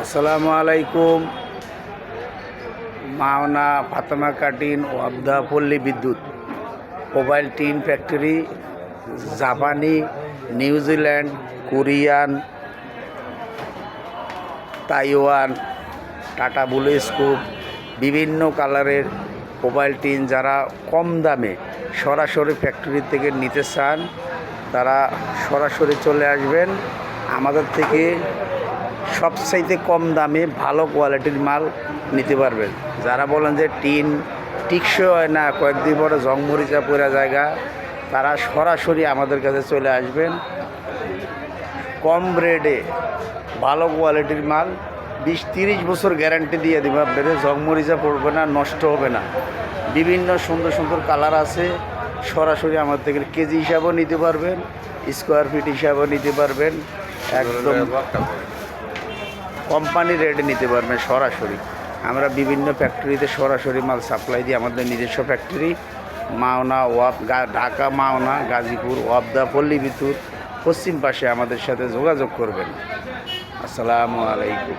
আসসালামু আলাইকুম। মাওনা ফাতেমা কাটিন ওয়াবদা পল্লী বিদ্যুৎ। মোবাইল টিন ফ্যাক্টরি, জাপানি New Zealand Korean, Taiwan, Tata blue scoop, বিভিন্ন কালারের মোবাইল টিন যারা কম দামে সরাসরি ফ্যাক্টরি থেকে নিতে চান, তারা সরাসরি চলে আসবেন। আমাদের থেকে সবচাইতে কম দামে ভালো কোয়ালিটির মাল নিতে পারবেন। যারা বলেন যে টিন টিকসই হয় না, কয়েকদিন পরে জংমরিচা পড়া জায়গা, তারা সরাসরি আমাদের কাছে চলে আসবেন। কম রেটে ভালো কোয়ালিটির মাল বিশ তিরিশ বছর গ্যারান্টি দিয়ে দেবো আপনাদের জংমরিচা পড়বে না, নষ্ট হবে না। বিভিন্ন সুন্দর সুন্দর কালার আছে, সরাসরি আমার থেকে কেজি হিসাবেও নিতে পারবেন স্কোয়ার ফিট হিসাবেও নিতে পারবেন, একদম কোম্পানি রেট নিতে পারবেন সরাসরি। আমরা বিভিন্ন ফ্যাক্টরিতে সরাসরি মাল সাপ্লাই দিই, আমাদের নিজস্ব ফ্যাক্টরি মাওনা ওয়াপ ঢাকা, মাওনা, গাজীপুর ওয়াবদা পল্লী বিদ্যুৎ পশ্চিম পাশে আমাদের সাথে যোগাযোগ করবেন। আসসালামু আলাইকুম।